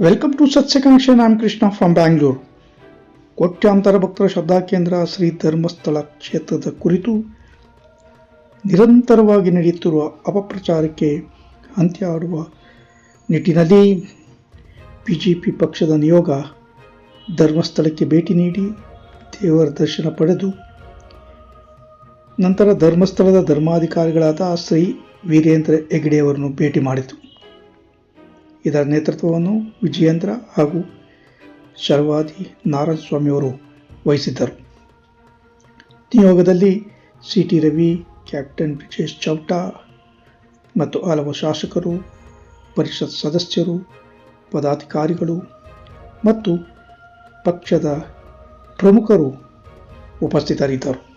Welcome to ಸತ್ಸಕಾಂಕ್ಷ ನಾಮ್ Krishna from Bangalore ಕೋಟ್ಯಾಂತರ ಭಕ್ತರ ಶ್ರದ್ಧಾ ಕೇಂದ್ರ ಶ್ರೀ ಧರ್ಮಸ್ಥಳ ಕ್ಷೇತ್ರದ ಕುರಿತು ನಿರಂತರವಾಗಿ ನಡೆಯುತ್ತಿರುವ ಅಪಪ್ರಚಾರಕ್ಕೆ ಅಂತ್ಯ ಆಡುವ ನಿಟ್ಟಿನಲ್ಲಿ ಪಿ ಪಕ್ಷದ ನಿಯೋಗ ಧರ್ಮಸ್ಥಳಕ್ಕೆ ಭೇಟಿ ನೀಡಿ ದೇವರ ದರ್ಶನ ಪಡೆದು ನಂತರ ಧರ್ಮಸ್ಥಳದ ಧರ್ಮಾಧಿಕಾರಿಗಳಾದ ಶ್ರೀ ವೀರೇಂದ್ರ ಹೆಗ್ಡೆಯವರನ್ನು ಭೇಟಿ ಮಾಡಿತು. ಇದರ ನೇತೃತ್ವವನ್ನು ವಿಜಯೇಂದ್ರ ಹಾಗೂ ಶರ್ವಾದಿ ನಾರಾಯಣ ಸ್ವಾಮಿಯವರು ವಹಿಸಿದ್ದರು. ನಿಯೋಗದಲ್ಲಿ C T Ravi, captain Brijesh Chowta ಮತ್ತು ಹಲವು ಶಾಸಕರು, ಪರಿಷತ್ ಸದಸ್ಯರು, ಪದಾಧಿಕಾರಿಗಳು ಮತ್ತು ಪಕ್ಷದ ಪ್ರಮುಖರು ಉಪಸ್ಥಿತರಿದ್ದರು.